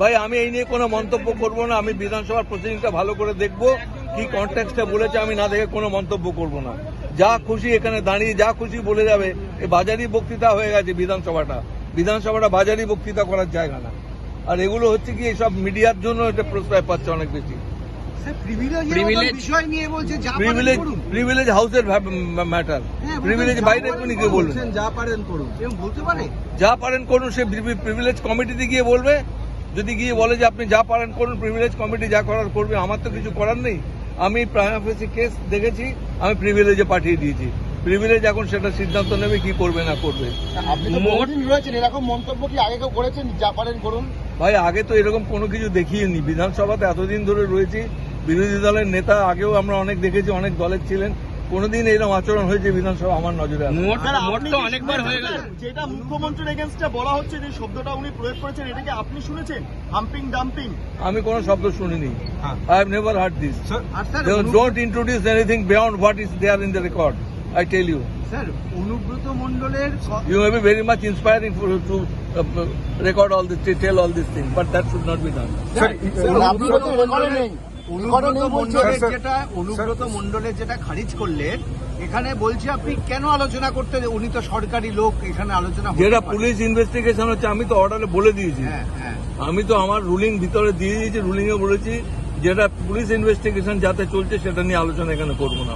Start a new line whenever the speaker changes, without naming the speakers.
ভাই, আমি এই নিয়ে কোনো মন্তব্য করব না। আমি বিধানসভার প্রসিডিংটা ভালো করে দেখব, কি কন্টেক্সটা বলেছে, আমি না দেখে কোনো মন্তব্য করব না। যা খুশি এখানে দাঁড়িয়ে, যা খুশি বলে যাবে, এ বাজারি বক্তৃতা হয়ে গেছে বিধানসভাটা। বিধানসভাটা বাজারি বক্তৃতা করার জায়গা না। আর এগুলো হচ্ছে কি সব মিডিয়ার জন্য এটা প্রশ্রয় পাচ্ছে অনেক বেশি।
প্রিভিলেজ যা পারেন করুন।
হাউসের ম্যাটার প্রিভিলেজ বাইরে
যা
কোনি বলবেন
যা পারেন করুন। বলতে পারে?
যা পারেন করুন সে প্রিভিলেজ কমিটিতে গিয়ে বলবে। যদি গিয়ে বলে যে আপনি যা পারেন করুন প্রিভিলেজ কমিটি যা করার করবে আমার তো কিছু করার নেই। আমি প্রাইম অফিসে কেস দেখেছি আমি প্রিভিলেজে পাঠিয়ে দিয়েছি। প্রিভিলেজ এখন সেটা সিদ্ধান্ত নেবে কি করবে না করবে।
আপনি তো বহুদিন রয়েছেন এরকম মন্তব্য কি আগে কেউ করেছেন যা পারেন করুন?
ভাই আগে তো এরকম কোনো কিছু দেখিয়েনি বিধানসভাতে এতদিন ধরে রয়েছি বিরোধী দলের নেতা আগেও আমরা অনেক দেখেছি অনেক দলের ছিলেন। কোনোদিন এরকম আচরণ হয়েছে বিধানসভা আমার নজরে
অনেকবার হয়ে গেল।
যেটা মুখ্যমন্ত্রীর এগেনস্টে বলা হচ্ছে যে শব্দটা উনি প্রয়োগ করেছেন এটাকে আপনি শুনেছেন? Humping dumping.
আমি কোনো শব্দ শুনিনি। I have never heard this don't introduce anything beyond what is there in the record I tell you
sir Anubrata মন্ডলের
for, to uh, uh, record all this, to tell all these things, but that should not be done.
Anubrata মন্ডলের অনুব্রত মন্ডলের যেটা অনুব্রত মন্ডলের যেটা খারিজ করলেন এখানে বলছে আপনি কেন আলোচনা করতে উনি তো সরকারি লোক এখানে আলোচনা
যেটা পুলিশ ইনভেস্টিগেশন হচ্ছে আমি তো অর্ডারে বলে দিয়েছি।
হ্যাঁ হ্যাঁ।
আমি তো আমার রুলিং ভিতরে দিয়ে দিয়েছি রুলিং এ বলেছি যেটা পুলিশ ইনভেস্টিগেশন যাতে চলছে সেটা নিয়ে আলোচনা এখানে করব না।